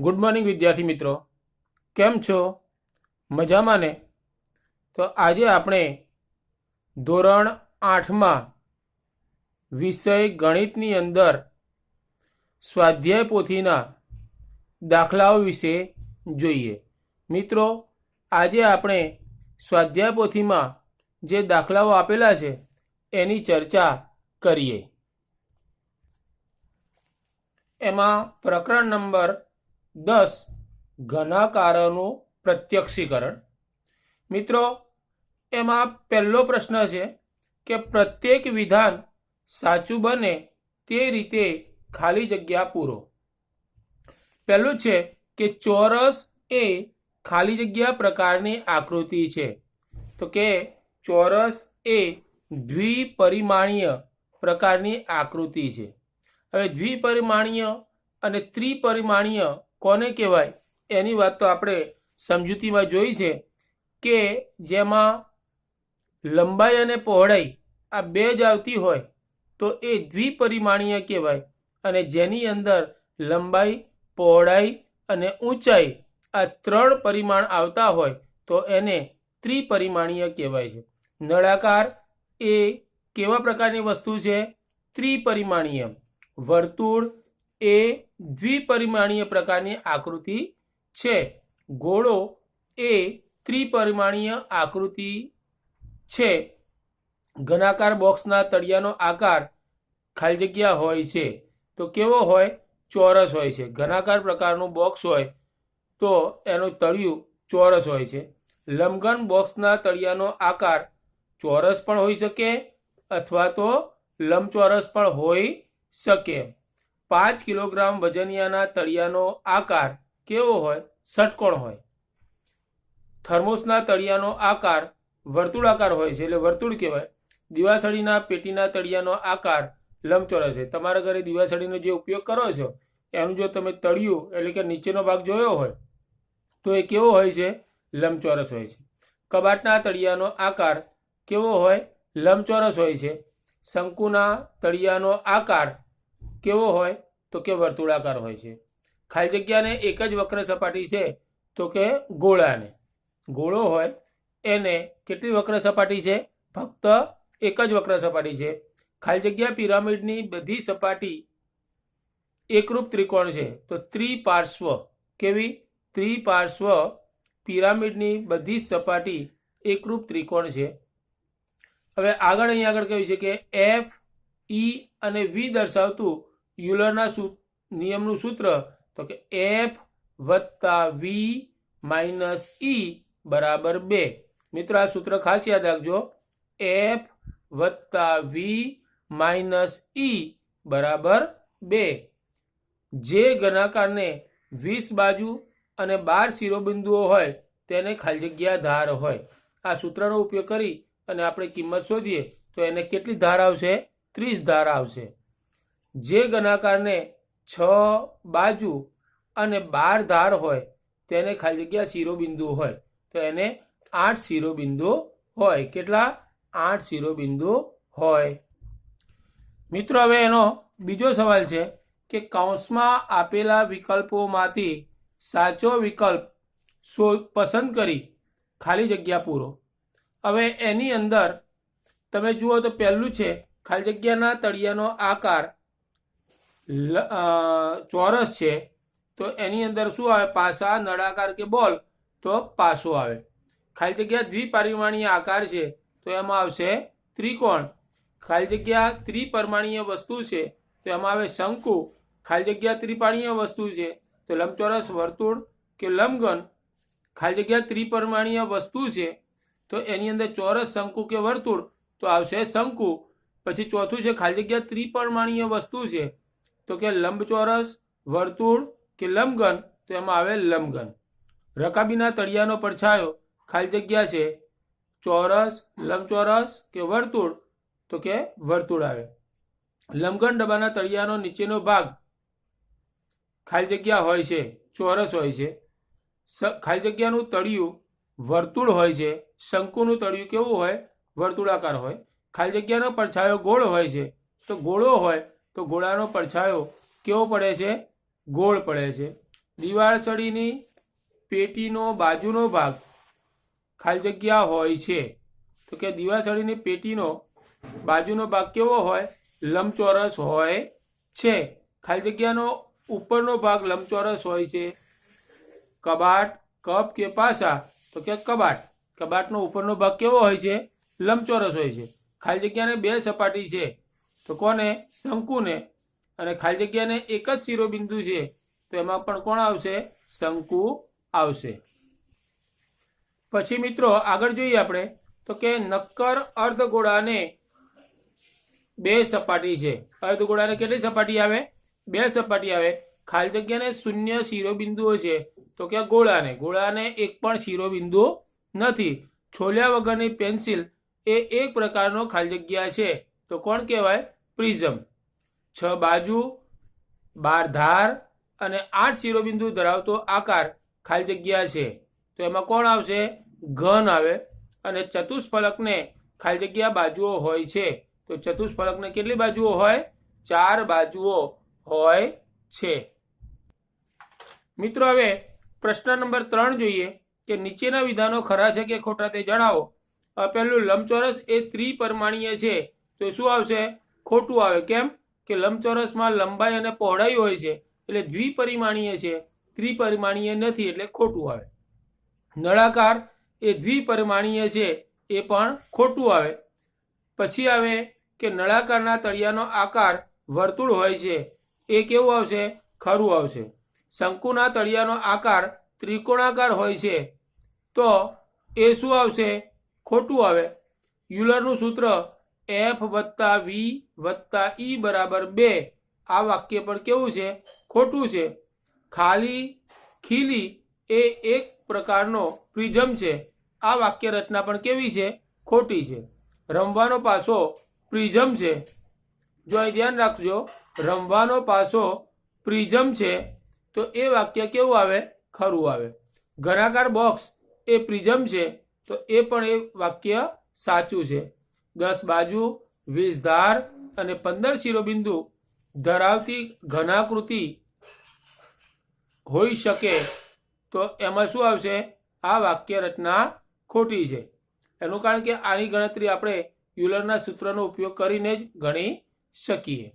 Good morning વિદ્યાર્થી મિત્રો. કેમ છો? મજામાં ને? તો આજે આપણે ધોરણ આઠમાં વિષય ગણિતની અંદર સ્વાધ્યાય પોથીના દાખલાઓ વિશે જોઈએ. મિત્રો, આજે આપણે સ્વાધ્યાય પોથીમાં જે દાખલાઓ આપેલા છે, એની ચર્ચા કરીએ. એમાં પ્રકરણ નંબર દસ ઘનાકારોનું પ્રત્યક્ષીકરણ. મિત્રો, એમાં પહેલો પ્રશ્ન છે કે પ્રત્યેક વિધાન સાચું બને તે રીતે ખાલી જગ્યા પૂરો. પહેલું છે કે ચોરસ એ ખાલી જગ્યા પ્રકારની આકૃતિ છે. તો કે ચોરસ એ દ્વિપરિમાણીય પ્રકારની આકૃતિ છે. હવે દ્વિપરિમાણીય અને ત્રિપરિમાણીય કોને કહેવાય? એની વાત તો આપણે સમજૂતીમાં જોઈ છે કે જેમાં લંબાઈ અને પહોળાઈ આ બે જ આવતી હોય તો એ દ્વિપરિમાણીય કહેવાય. અને જેની અંદર લંબાઈ, પહોળાઈ અને ઊંચાઈ આ ત્રણ પરિમાણ આવતા હોય તો એને ત્રિપરિમાણીય કહેવાય છે. નળાકાર એ કેવા પ્રકારની વસ્તુ છે? ત્રિપરિમાણીય. વર્તુળ એ દ્વિપરિમાણીય પ્રકારની આકૃતિ છે. ગોળો એ ત્રિપરિમાણીય આકૃતિ છે. ઘનાકાર બોક્સના તળિયાનો આકાર ખાલી જગ્યા હોય છે. તો કેવો હોય? ચોરસ હોય છે. ઘનાકાર પ્રકારનું બોક્સ હોય તો એનું તળિયું ચોરસ હોય છે. લંબઘન બોક્સના તળિયાનો આકાર ચોરસ પણ હોઈ શકે અથવા તો લંબચોરસ પણ હોઈ શકે. પાંચ કિલોગ્રામ વજનિયાના તળિયાનો આકાર કેવો હોય? ષટકોણ હોય. થર્મોસના તળિયાનો આકાર વર્તુળાકાર હોય છે, એટલે વર્તુળ કહેવાય. દિવાસળીના પેટીના તળિયાનો આકાર લંબચોરસ છે. તમારા ઘરે દિવાસળીનો જે ઉપયોગ કરો છો, એનું જો તમે તળિયું, એટલે કે નીચેનો ભાગ જોયો હોય, તો એ કેવો હોય છે? લંબચોરસ હોય છે. કબાટના તળિયાનો આકાર કેવો હોય? લંબચોરસ હોય છે. શંકુના તળિયાનો આકાર કેવો હોય તો કે વર્તુળાકાર હોય છે. ખાલી જગ્યાને એક જ વક્ર સપાટી છે તો કે ગોળાને. ગોળો હોય એને કેટલી વક્ર સપાટી છે? ફક્ત એક જ વક્ર સપાટી છે. ખાલી જગ્યા પિરામિડની બધી સપાટી એકરૂપ ત્રિકોણ છે. તો ત્રિપાર્શ્વ કેવી? ત્રિપાર્શ્વ પિરામિડની બધી સપાટી એકરૂપ ત્રિકોણ છે. હવે આગળ અહીં આગળ કહ્યું છે કે એફ ઈ અને વી દર્શાવતું યુલરના નિયમનું સૂત્ર તો કે એફ વત્તા વી માઇનસ ઈ બરાબર બે. મિત્રો, આ સૂત્ર ખાસ યાદ રાખજો. એફ વત્તા વી માઇનસ ઈ બરાબર બે. જે ઘનાકારને વીસ બાજુ અને બાર શિરોબિંદુઓ હોય તેને ખાલી જગ્યા ધાર હોય. આ સૂત્રનો ઉપયોગ કરી અને આપણે કિંમત શોધીએ તો એને કેટલી ધાર આવશે? ત્રીસ ધાર આવશે. જે ગણાકારને છ બાજુ અને બાર ધાર હોય, તેને ખાલી જગ્યા શિરોબિંદુ હોય. તો એને આઠ શિરોબિંદુ હોય. કેટલા? આઠ શિરોબિંદુ હોય. મિત્રો, હવે એનો બીજો સવાલ છે કે કૌંસમાં આપેલા વિકલ્પોમાંથી સાચો વિકલ્પ શો, પસંદ કરી ખાલી જગ્યા પૂરો. હવે એની અંદર તમે જુઓ તો પહેલું છે ખાલી જગ્યાના તળિયાનો આકાર ચોરસ છે, તો એની અંદર શું આવે? પાસા, નળાકાર કે બોલ, તો પાસો આવે. ખાલી જગ્યા દ્વિપરિમાણીય આકાર છે, તો એમાં આવશે ત્રિકોણ. ખાલી જગ્યા ત્રિપરિમાણીય વસ્તુ છે, તો એમાં આવે શંકુ. ખાલી જગ્યા ત્રિપાણીય વસ્તુ છે, તો લંબચોરસ, વર્તુળ કે લંબઘન. ખાલી જગ્યા ત્રિપરિમાણીય વસ્તુ છે, તો એની અંદર ચોરસ, શંકુ કે વર્તુળ, તો આવશે શંકુ. પછી ચોથું છે, ખાલી જગ્યા ત્રિપરિમાણીય વસ્તુ છે તો કે લંબચોરસ, વર્તુળ કે લંબઘન? તો એમાં આવે લંબઘન. રકાબીના તળિયાનો પડછાયો ખાલી જગ્યા છે. ચોરસ, લંબચોરસ કે વર્તુળ? તો કે વર્તુળ આવે. લંબઘન ડબ્બાના તળિયાનો નીચેનો ભાગ ખાલી જગ્યા હોય છે. ચોરસ હોય છે. ખાલી જગ્યાનું તળિયું વર્તુળ હોય છે. શંકુનું તળિયું કેવું હોય? વર્તુળાકાર હોય. ખાલી જગ્યાનો પડછાયો ગોળ હોય છે. તો ગોળો હોય તો ગોળાનો પડછાયો કેવો પડે છે? ગોળ પડે છે. દિવાસળીની પેટીનો બાજુનો ભાગ ખાલી જગ્યા હોય છે. તો કે દિવાસળીની પેટીનો બાજુનો ભાગ કેવો હોય? લંબચોરસ હોય છે. ખાલી જગ્યાનો ઉપરનો ભાગ લંબચોરસ હોય છે. કબાટ, કપ કે પાસા? તો કે કબાટ. કબાટનો ઉપરનો ભાગ કેવો હોય છે? લંબચોરસ હોય છે. ખાલી જગ્યાને બે સપાટી છે. તો કોને? શંકુને. અને ખાલી જગ્યાને એક જ શિરોબિંદુ છે, તો એમાં પણ કોણ આવશે? શંકુ આવશે. પછી મિત્રો, આગળ જોઈએ આપણે, તો કે નક્કર અર્ધગોળાને બે સપાટી છે. અર્ધગોળાને કેટલી સપાટી આવે? બે સપાટી આવે. ખાલી જગ્યાને શૂન્ય શિરોબિંદુઓ છે, તો કે ગોળાને. ગોળાને એક પણ શિરોબિંદુ નથી. છોલ્યા વગરની પેન્સિલ એ એક પ્રકારનો ખાલી જગ્યા છે. તો કોણ કહેવાય? પ્રિઝમ. છ બાજુ, બાર ધાર અને આઠ શિરોબિંદુ ધરાવતો આકાર ખાલી જગ્યા છે. તો એમાં કોણ આવશે? ઘન આવે અને ચતુષ્ફલકને ખાલી જગ્યા બાજુઓ હોય છે. તો ચતુષ્ફલકને કેટલી બાજુઓ હોય? ચાર બાજુઓ હોય છે. મિત્રો, હવે પ્રશ્ન નંબર ત્રણ જોઈએ કે નીચેના વિધાનો ખરા છે કે ખોટા તે જણાવો. પહેલું લંબચોરસ એ ત્રિપરમાણીય છે. તો શું આવશે? ખોટું આવે. કેમ? કે લંબચોરસમાં લંબાઈ અને પહોળાઈ હોય છે, એટલે દ્વિપરિમાણીય છે. ત્રિપરિમાણીય નથી, એટલે ખોટું આવે. નળાકાર એ દ્વિપરિમાણીય છે, એ પણ ખોટું આવે. પછી આવે કે નળાકારના તળિયાનો આકાર વર્તુળ હોય છે, એ કેવું આવશે? ખરું આવશે. શંકુના તળિયાનો આકાર ત્રિકોણાકાર હોય છે, તો એ શું આવશે? ખોટું આવે. યુલરનું સૂત્ર એફ વત્તા વી વત્તા ઈ બરાબર બે. આ વાક્ય પણ કેવું છે? ખોટું છે. ખાલી ખીલી એ એક પ્રકારનો પ્રિઝમ છે. આ વાક્ય રચના પણ કેવી છે? ખોટી છે. રમવાનો પાસો પ્રિઝમ છે. જો અહીં ધ્યાન રાખજો, રમવાનો પાસો પ્રિઝમ છે, તો એ વાક્ય કેવું આવે? ખરું આવે. ઘનાકાર બોક્સ એ પ્રિઝમ છે, તો એ પણ એ વાક્ય સાચું છે. દસ બાજુ, વીસ ધાર અને પંદર શિરોબિંદુ ધરાવતી ઘનાકૃતિ હોઈ શકે. તો એમાં શું આવશે? આ વાક્ય રચના ખોટી છે. એનું કારણ કે આની ગણતરી આપણે યુલરના સૂત્રનો ઉપયોગ કરીને જ ગણી શકીએ.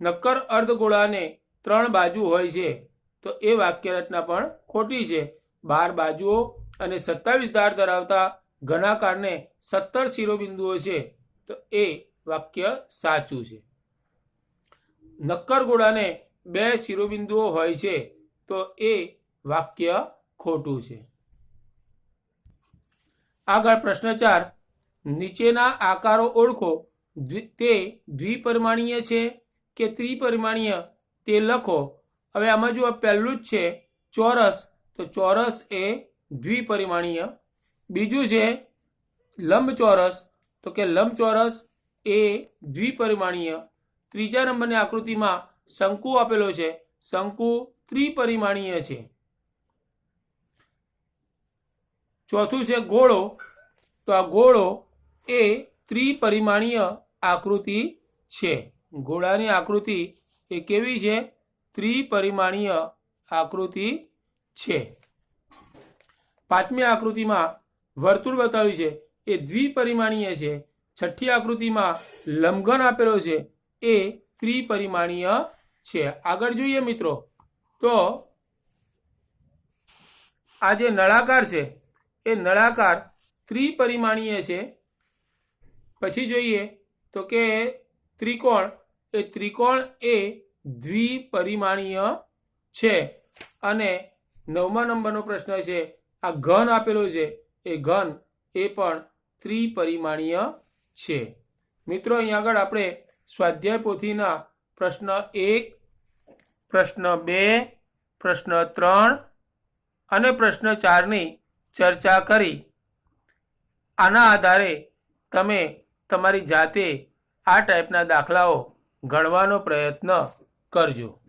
નક્કર અર્ધગોળાને ત્રણ બાજુ હોય છે. તો એ વાક્ય રચના પણ ખોટી છે. બાર બાજુઓ અને સત્તાવીસ ધાર ધરાવતા ઘનાકારને સત્તર શિરોબિંદુઓ છે, તો એ વાક્ય સાચું છે. નક્કર ગોળાને બે શિરોબિંદુઓ હોય છે, તો એ વાક્ય ખોટું છે. આગળ પ્રશ્ન ચાર. નીચેના આકારો ઓળખો. તે દ્વિપરિમાણીય છે કે ત્રિપરિમાણીય? તે લખો. હવે આમાં જો પહેલું જ છે ચોરસ, તો ચોરસ એ દ્વિપરિમાણીય બીજું છે લંબચોરસ. તો કે લંબચોરસ એ દ્વિપરિમાણીય. ત્રીજા નંબરની આકૃતિમાં શંકુ આપેલો છે. શંકુ ત્રિપરિમાણીય છે. ચોથું છે ગોળો. તો આ ગોળો એ ત્રિપરિમાણીય આકૃતિ છે. ગોળાની આકૃતિ એ કેવી છે? ત્રિપરિમાણીય આકૃતિ છે. પાંચમી આકૃતિમાં વર્તુળ બતાવ્યું છે. એ દ્વિપરિમાણીય છે. છઠ્ઠી આકૃતિમાં લંબઘન આપેલો છે. એ ત્રિપરિમાણીય છે. આગળ જોઈએ મિત્રો. તો આ જે નળાકાર છે, એ નળાકાર ત્રિપરિમાણીય છે. પછી જોઈએ તો કે ત્રિકોણ, એ ત્રિકોણ એ દ્વિપરિમાણીય છે. અને નવમા નંબરનો પ્રશ્ન છે, આ ઘન આપેલો છે. એ ઘન એ પણ ત્રિપરિમાણીય છે. મિત્રો, અહીં આગળ આપણે સ્વાધ્યાય પોથીના પ્રશ્ન એક, પ્રશ્ન બે, પ્રશ્ન ત્રણ અને પ્રશ્ન ચારની ચર્ચા કરી. આના આધારે તમે તમારી જાતે આ ટાઈપના દાખલાઓ ગણવાનો પ્રયત્ન કરજો.